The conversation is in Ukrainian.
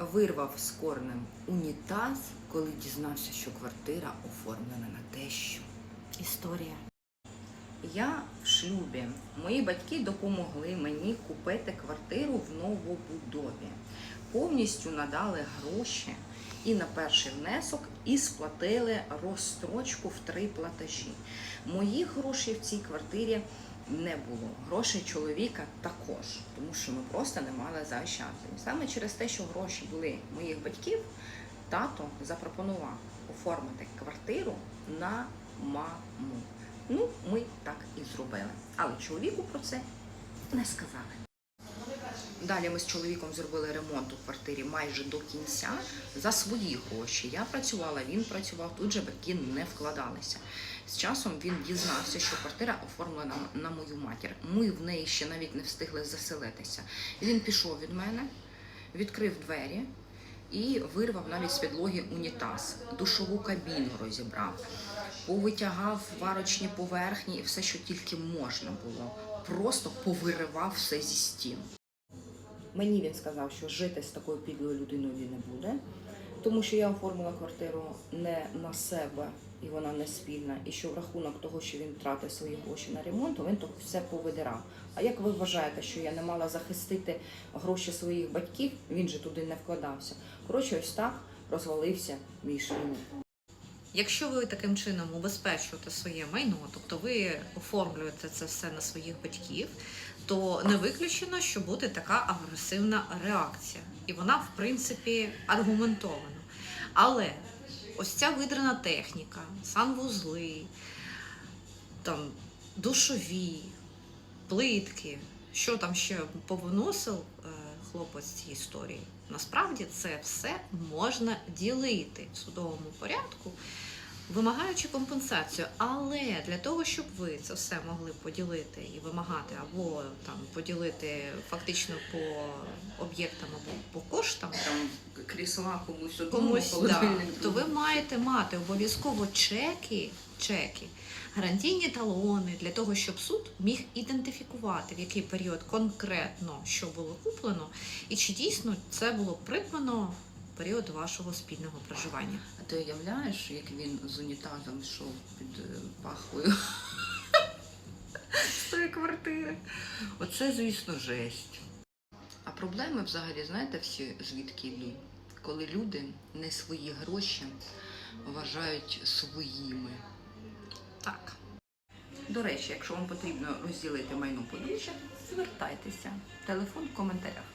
Вирвав з корнем унітаз, коли дізнався, що квартира оформлена на тещу. Історія. Я в шлюбі. Мої батьки допомогли мені купити квартиру в новобудові. Повністю надали гроші і на перший внесок, і сплатили розстрочку в три платежі. Моїх грошей в цій квартирі не було. Грошей чоловіка також, тому що ми просто не мали заощаджень. Саме через те, що гроші були моїх батьків, тато запропонував оформити квартиру на маму. Ну, ми так і зробили. Але чоловіку про це не сказали. Далі ми з чоловіком зробили ремонт у квартирі майже до кінця за свої гроші. Я працювала, він працював, тут же батьки не вкладалися. З часом він дізнався, що квартира оформлена на мою матір. Ми в неї ще навіть не встигли заселитися. Він пішов від мене, відкрив двері і вирвав навіть з підлоги унітаз, душову кабіну розібрав, повитягав варочні поверхні і все, що тільки можна було. Просто повиривав все зі стін. Мені він сказав, що жити з такою підлою людиною він не буде, тому що я оформила квартиру не на себе і вона не спільна. І що в рахунок того, що він тратив свої гроші на ремонт, він то все повидирав. А як ви вважаєте, що я не мала захистити гроші своїх батьків? Він же туди не вкладався. Коротше, ось так розвалився мій шлюб. Якщо ви таким чином убезпечуєте своє майно, тобто ви оформлюєте це все на своїх батьків, то не виключено, що буде така агресивна реакція. І вона, в принципі, аргументована. Але ось ця видрана техніка, санвузли, там, душові, плитки, що там ще повиносив е, хлопець цієї історії. Насправді це все можна ділити в судовому порядку, вимагаючи компенсацію. Але для того, щоб ви це все могли поділити і вимагати, або там поділити фактично по об'єктам або по коштам, Там крісла комусь комусь да, то ви маєте мати обов'язково чеки, чеки, гарантійні талони для того, щоб суд міг ідентифікувати, в який період конкретно що було куплено, і чи дійсно це було придбано період вашого спільного проживання. А ти уявляєш, як він з унітазом йшов під е, пахвою з тої квартири? Оце, звісно, жесть. А проблеми взагалі, знаєте, всі звідки йдуть? Коли люди не свої гроші вважають своїми. Так. До речі, якщо вам потрібно розділити майно подружжя, звертайтеся. Телефон в коментарях.